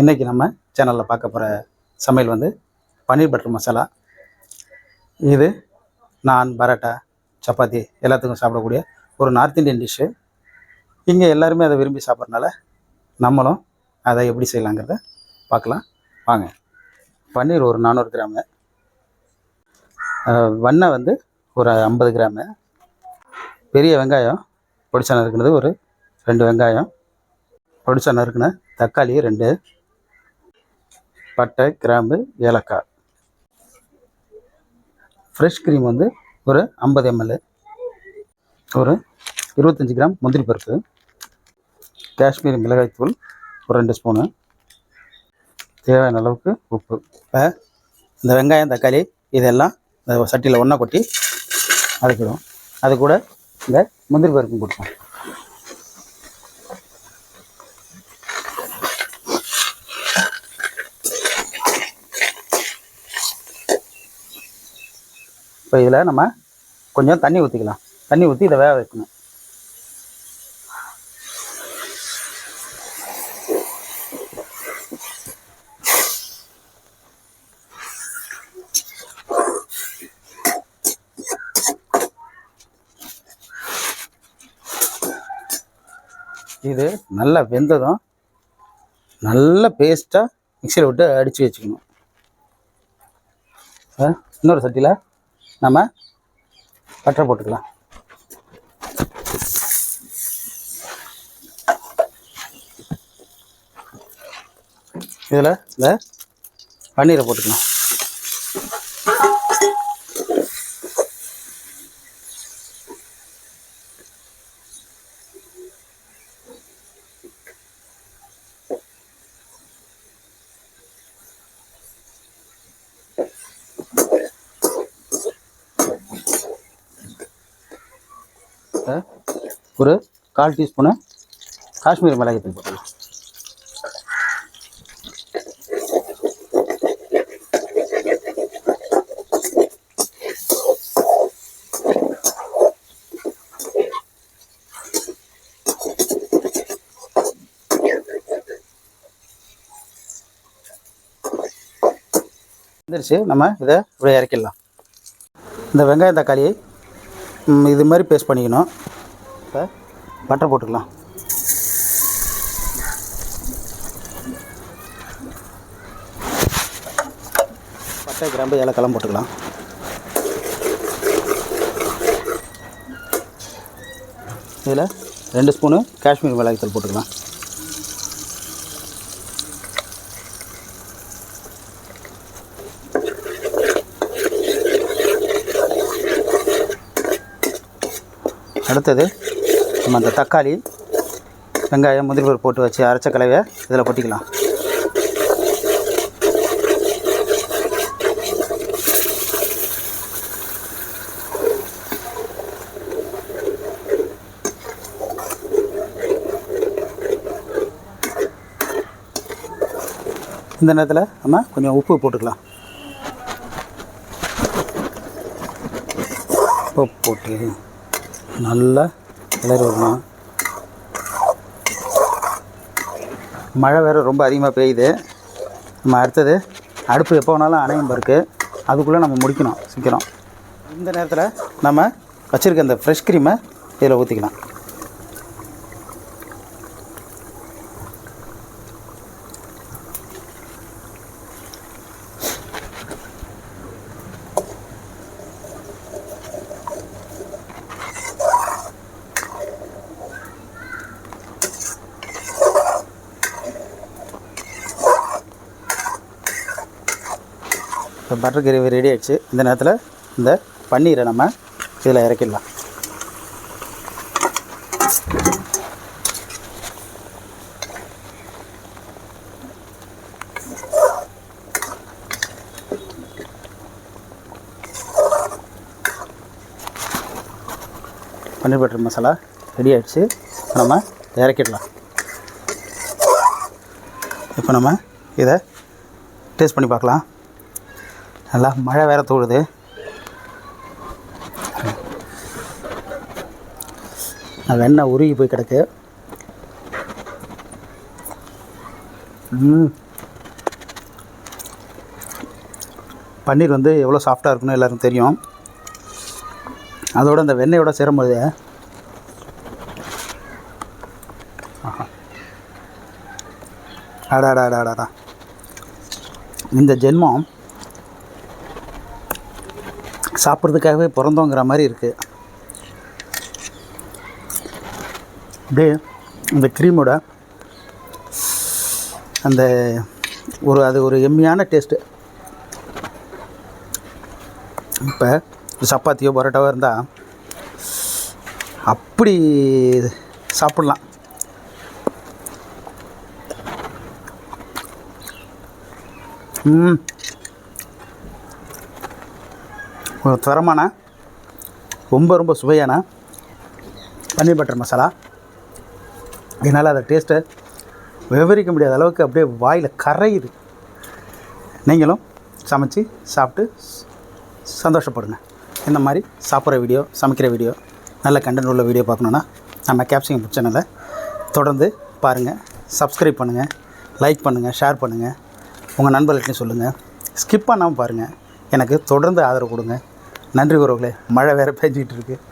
இன்றைக்கி நம்ம சேனலில் பார்க்க போகிற சமையல் வந்து பன்னீர் பட்டர் மசாலா. இது நான் பரோட்டா சப்பாத்தி எல்லாத்துக்கும் சாப்பிடக்கூடிய ஒரு நார்த் இந்தியன் டிஷ்ஷு இங்கே எல்லாருமே அதை விரும்பி சாப்பிட்றனால நம்மளும் அதை எப்படி செய்யலாங்கிறத பார்க்கலாம். வாங்க. பன்னீர் ஒரு நானூறு கிராமு. வண்ணை வந்து ஒரு ஐம்பது கிராமு. பெரிய வெங்காயம் பொடிச்சா நறுக்குனது ஒரு ரெண்டு வெங்காயம் பொடிச்சா நறுக்குன தக்காளி ரெண்டு பட்டை கிராம்பு ஏலக்காய். ஃப்ரெஷ் க்ரீம் வந்து ஒரு ஐம்பது எம்எல் ஒரு இருபத்தஞ்சி கிராம் முந்திரி பருப்பு காஷ்மீரி மிளகாய்த்தூள் ஒரு ரெண்டு ஸ்பூனு. தேவையான அளவுக்கு உப்பு. இப்போ இந்த வெங்காயம் தக்காளி இதெல்லாம் இந்த சட்டியில் ஒன்றா கொட்டி அரைக்கிடும் அது கூட இந்த முந்திரி பருப்பும் கொடுப்போம் இப்போ இதில் நம்ம கொஞ்சம் தண்ணி ஊற்றிக்கலாம் தண்ணி ஊற்றி இதை வேக வைக்கணும். இது நல்லா வெந்ததும் நல்ல பேஸ்ட்டாக மிக்சியில் விட்டு அடித்து வச்சுக்கணும். இன்னொரு சட்டியில் நம்ம பட்டரை போட்டுக்கலாம். இதில் இந்த பன்னீரை போட்டுக்கலாம். ஒரு கால் டீஸ்பூனு காஷ்மீர் மிளகாய்த்தூள் போட்டுக்கலாம். வந்துருச்சு. நம்ம இதை இப்படி இறக்கிடலாம். இந்த வெங்காயம் தக்காளியை இது மாதிரி பேஸ்ட் பண்ணிக்கணும். இப்போ? பட்டர் போட்டுக்கலாம். பட்டை கிராம்பு ஏலக்காய்லாம் போட்டுக்கலாம். இதில் ரெண்டு ஸ்பூனு காஷ்மீர் மிளகாய்த்தூள் போட்டுக்கலாம். அடுத்தது நம்ம அந்த தக்காளி வெங்காயம் முந்திரி பருப்பு போட்டு வச்சு அரைச்ச கலவையை இதில் கொட்டிக்கலாம். இந்த நேரத்தில் நம்ம கொஞ்சம் உப்பு போட்டுக்கலாம். உப்பு போட்டு நல்லா கிளறி வரணும் மழை வேறு ரொம்ப அதிகமாக பெய்யுது. நம்ம அடுத்தது அடுப்பு எப்போ வேணாலும் அணையும் பாருக்கு அதுக்குள்ளே நம்ம முடிக்கணும் சீக்கிரம். இந்த நேரத்தில் நம்ம வச்சுருக்க இந்த ஃப்ரெஷ் க்ரீமை இதில் ஊற்றிக்கலாம் இப்போ பட்டர் கிரேவி ரெடி ஆகிடுச்சு இந்த நேரத்தில் இந்த பன்னீரை நம்ம இதில் இறக்கிடலாம். பன்னீர் பட்டர் மசாலா ரெடி ஆகிடுச்சு நம்ம இறக்கிடலாம். இப்போ நம்ம இதை டேஸ்ட் பண்ணி பார்க்கலாம். நல்லா மழை வேற தோடுது வெண்ணெய் உருகி போய் கிடக்கு. பன்னீர் வந்து எவ்வளோ சாஃப்டாக இருக்குன்னு எல்லோரும் தெரியும். அதோட அந்த வெண்ணெயோட சேரும்பொழுது அடாடாடாடாடா இந்த ஜென்மம் சாப்பிட்றதுக்காகவே பிறந்தோங்கிற மாதிரி இருக்குது அப்படியே இந்த க்ரீமோட அந்த ஒரு அது ஒரு எம்மியான டேஸ்ட்டு இப்போ சப்பாத்தியோ பரோட்டாவோ இருந்தால் அப்படி சாப்பிட்லாம். ம் ஒரு தரமான ரொம்ப ரொம்ப சுவையான பன்னீர் பட்டர் மசாலா. என்னால் அதை டேஸ்ட்டை விவரிக்க முடியாத அளவுக்கு அப்படியே வாயில் கரையுது. நீங்களும் சமைச்சு சாப்பிட்டு சந்தோஷப்படுங்க. இந்த மாதிரி சாப்பிட்ற வீடியோ சமைக்கிற வீடியோ நல்ல கண்டென்ட் உள்ள வீடியோ பார்க்கணுன்னா நம்ம கேப்சிங் ஃபுட் சேனலை தொடர்ந்து பாருங்கள் சப்ஸ்கிரைப் பண்ணுங்கள் லைக் பண்ணுங்கள் ஷேர் பண்ணுங்கள் உங்கள் நண்பர்கள்ட்டையும் சொல்லுங்கள் ஸ்கிப் பண்ணாமல் பாருங்கள் எனக்கு தொடர்ந்து ஆதரவு கொடுங்க. நன்றி உறவுகளே மழை வேறு பேஞ்சிக்கிட்டு இருக்குது